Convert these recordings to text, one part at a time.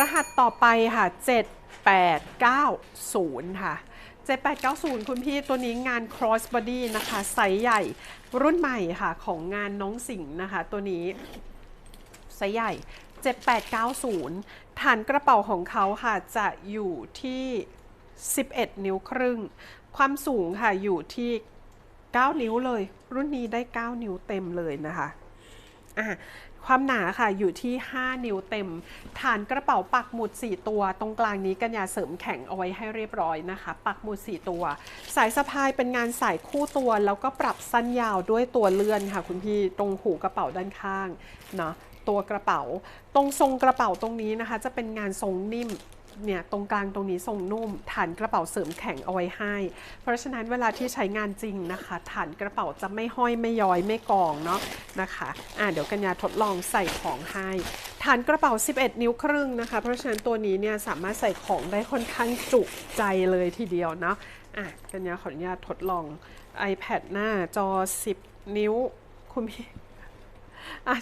รหัสต่อไปค่ะ 7890 ค่ะ 7890 คุณพี่ตัวนี้งาน cross body นะคะไซส์ใหญ่รุ่นใหม่ค่ะของงานน้องสิงห์นะคะ ตัวนี้ไซส์ใหญ่ 7890 ฐานกระเป๋าของเขาค่ะจะอยู่ที่ 11 นิ้วครึ่ง ความสูงค่ะอยู่ที่ 9 นิ้วเลย รุ่นนี้ได้ 9 นิ้วเต็มเลยนะคะ ความหนาค่ะอยู่ที่ 5 นิ้วเต็ม ฐานกระเป๋าปักหมุด 4 ตัว ตรงกลางนี้กันยาเสริมแข็งเอาไว้ให้เรียบร้อยนะคะ ปักหมุด 4 ตัว สายสะพายเป็นงานสายคู่ตัว แล้วก็ปรับสั้นยาวด้วยตัวเลื่อนค่ะ คุณพี่ตรงหูกระเป๋าด้านข้างเนาะ ตัวกระเป๋า ตรงทรงกระเป๋าตรงนี้นะคะ จะเป็นงานทรงนิ่มเนี่ยตรงกลางตรงนี้ทรงนุ่ม ฐานกระเป๋าเสริมแข็งเอาไว้ให้ เพราะฉะนั้นเวลาที่ใช้งานจริงนะคะ ฐานกระเป๋าจะไม่ห้อยไม่ย้อยไม่กองเนาะนะคะอะเดี๋ยวกัญญาทดลองใส่ของให้ ฐานกระเป๋า 11 นิ้วครึ่งนะคะ เพราะฉะนั้นตัวนี้เนี่ยสามารถใส่ของได้ค่อนข้างจุใจเลยทีเดียวเนาะอะกัญญาขออนุญาตทดลอง iPad หน้าจอ 10 นิ้วคุณพี่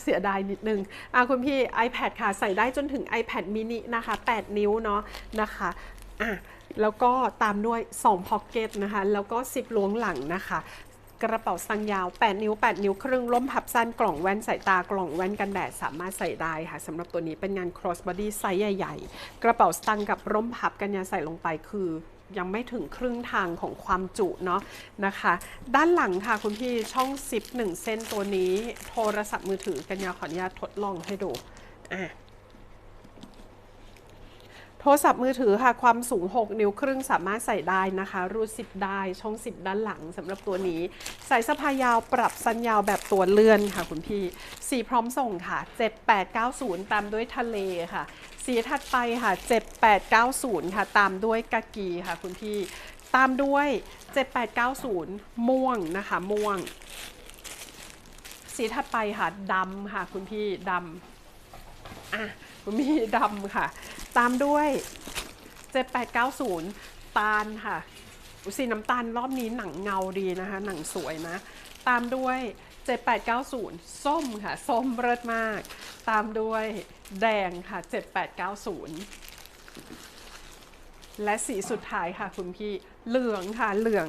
เสียดายนิดนึงอะคุณพี่ iPad ค่ะ ใส่ได้จนถึง iPad mini นะคะ 8 นิ้วเนาะนะคะอะแล้วก็ตามด้วย2 pocket นะคะ แล้วก็ 10ล้วงหลังนะคะกระเป๋าสตางยาว 8 นิ้ว 8 นิ้วครึ่งร่มพับสั้นกล่องแว่นสายตากล่องแว่นกันแดดสามารถใส่ได้ค่ะสำหรับตัวนี้เป็นงาน cross body ไซส์ใหญ่ ๆ กระเป๋าสตางกับร่มพับกันยาใส่ลงไปคือ ยังไม่ถึงครึ่งทางของความจุเนาะนะคะ ด้านหลังค่ะคุณพี่ช่องซิป1เส้นตัวนี้ โทรศัพท์มือถือกันยาขออนุญาตทดลองให้ดูอะ รศัพท์มือถือค่ะ ความสูง 6 นิ้วครึ่งสามารถใส่ได้นะคะ รูดซิปได้ช่องซิปด้านหลังสำหรับตัวนี้สายสะพายยาวปรับสั้นยาวแบบตัวเลื่อนค่ะคุณพี่ สีพร้อมส่งค่ะ 7890 ตามด้วยทะเลค่ะ สีถัดไปค่ะ 7890 ค่ะ ตามด้วยกากีค่ะคุณพี่ ตามด้วย 7890 ม่วงนะคะ ม่วง สีถัดไปค่ะดำค่ะคุณพี่ดำ อะคุณพี่ดำค่ะ ตามด้วย 7890 ตาลค่ะ อุสีน้ำตาลรอบนี้หนังเงาดีนะคะ หนังสวยนะ ตามด้วย 7890 ส้มค่ะ ส้มเลิศมาก ตามด้วยแดงค่ะ 7890 และสีสุดท้ายค่ะคุณพี่ เหลืองค่ะ เหลือง